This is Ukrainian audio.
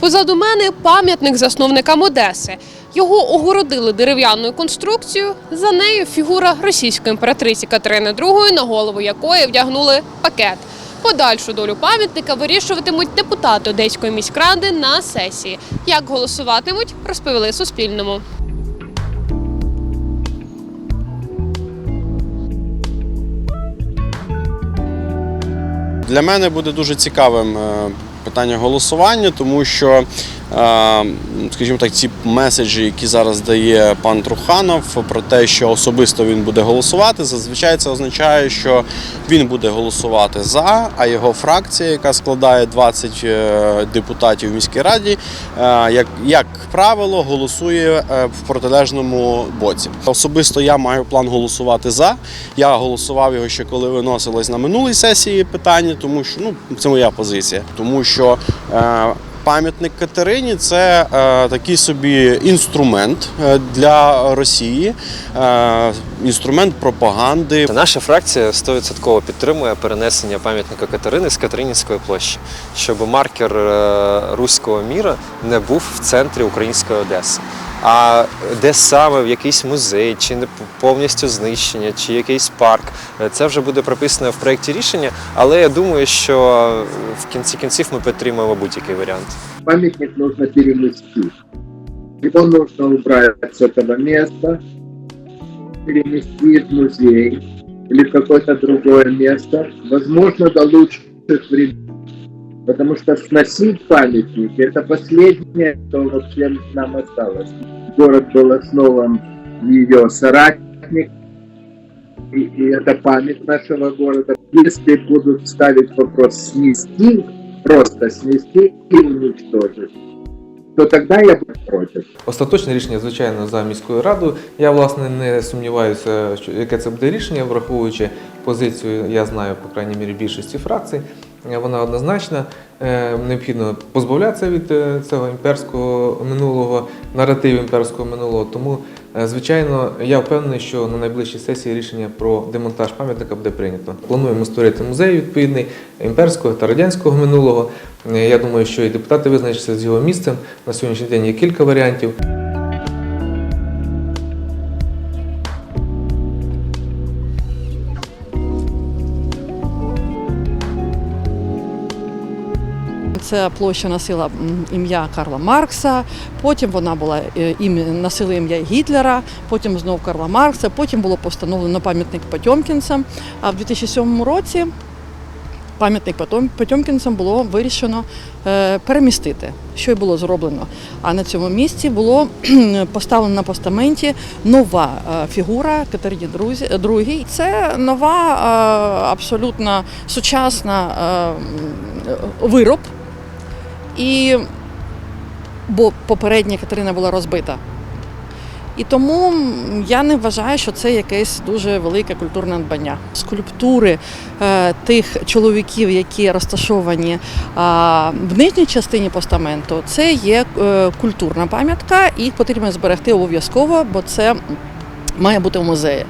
Позаду мене пам'ятник засновникам Одеси. Його огородили дерев'яною конструкцією. За нею фігура російської імператриці Катерини II, на голову якої вдягнули пакет. Подальшу долю пам'ятника вирішуватимуть депутати Одеської міськради на сесії. Як голосуватимуть, розповіли Суспільному. Для мене буде дуже цікавим е, питання голосування, тому що, е, скажімо так, ці меседжі, які зараз дає пан Труханов про те, що особисто він буде голосувати, зазвичай це означає, що він буде голосувати за, а його фракція, яка складає 20 е, депутатів в міській раді, е, як, як правило, голосує в протилежному боці. Особисто я маю план голосувати за. Я голосував його ще коли виносилось на минулій сесії питання, тому що ну це моя позиція, тому що. Е, Пам'ятник Катерині це е, такий собі інструмент е, для Росії, інструмент пропаганди. Наша фракція 100% підтримує перенесення пам'ятника Катерини з Катеринівської площі, щоб маркер руського міра не був в центрі української Одеси. А де саме в якийсь музей, чи не повністю знищення, чи якийсь парк, е, це вже буде прописано в проєкті рішення. Але я думаю, що в кінці кінців ми підтримуємо будь-який варіант. памятник нужно перенести. Его нужно убрать с этого места, перенести в музей или в какое-то другое место, возможно, до лучших. Потому что сносить памятник – это последнее, что вообще нам осталось. Город был основан ее соратник, и, и это память нашего города. Если будут ставить вопрос снести, просто снести и уничтожить, то тогда я буду против. Остаточне рішення, звичайно, за міською радою. Я власне не сумніваюся, що яке це буде рішення, враховуючи позицію, я знаю, по крайній мірі, більшості фракцій. Вона однозначна. Е, Необхідно позбавлятися від е, цього імперського минулого, наративу імперського минулого. Тому, е, звичайно, я впевнений, що на найближчій сесії рішення про демонтаж пам'ятника буде прийнято. Плануємо створити музей відповідний імперського та радянського минулого. Я думаю, що і депутати визначаться з його місцем. На сьогоднішній день є кілька варіантів. Ця площа носила ім'я Карла Маркса, потім вона була е, носила ім'я Гітлера, потім знов Карла Маркса, потім було постановлено пам'ятник Потьомкінцям. А в 2007 році пам'ятник Потьомкінцям було вирішено е, перемістити, що й було зроблено. А на цьому місці було поставлено на постаменті нова е, фігура Катерині II. Це нова, абсолютно сучасна вироб. І бо попередня Катерина була розбита. І тому я не вважаю, що це якесь дуже велике культурне надбання. Скульптури е, тих чоловіків, які розташовані е, в нижній частині постаменту, це є е, культурна пам'ятка, їх потрібно зберегти обов'язково, бо це має бути в музеї.